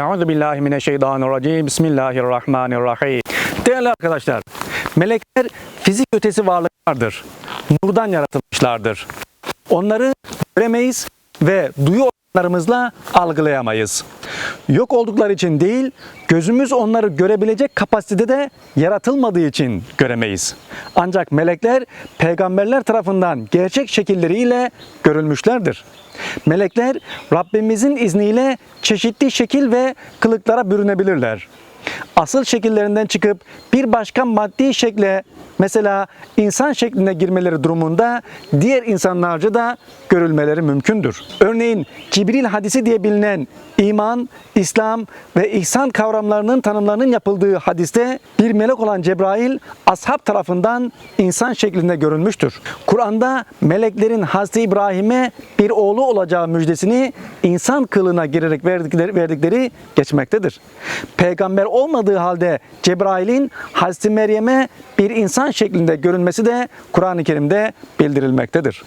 Euzu billahi mineşşeytanirracim. Bismillahirrahmanirrahim. Değerli arkadaşlar, melekler fizik ötesi varlıklardır. Nurdan yaratılmışlardır. Onları göremeyiz ve duyu organlarımızla algılayamayız. Yok oldukları için değil, gözümüz onları görebilecek kapasitede yaratılmadığı için göremeyiz. Ancak melekler peygamberler tarafından gerçek şekilleriyle görülmüşlerdir. Melekler Rabbimizin izniyle çeşitli şekil ve kılıklara bürünebilirler. Asıl şekillerinden çıkıp bir başka maddi şekle mesela insan şekline girmeleri durumunda diğer insanlarca da görülmeleri mümkündür. Örneğin Cibril hadisi diye bilinen iman, İslam ve ihsan kavramlarının tanımlarının yapıldığı hadiste bir melek olan Cebrail ashab tarafından insan şeklinde görülmüştür. Kur'an'da meleklerin Hazreti İbrahim'e bir oğlu olacağı müjdesini insan kılığına girerek verdikleri, verdikleri geçmektedir. Peygamber olmadığı halde Cebrail'in Hazreti Meryem'e bir insan şeklinde görünmesi de Kur'an-ı Kerim'de bildirilmektedir.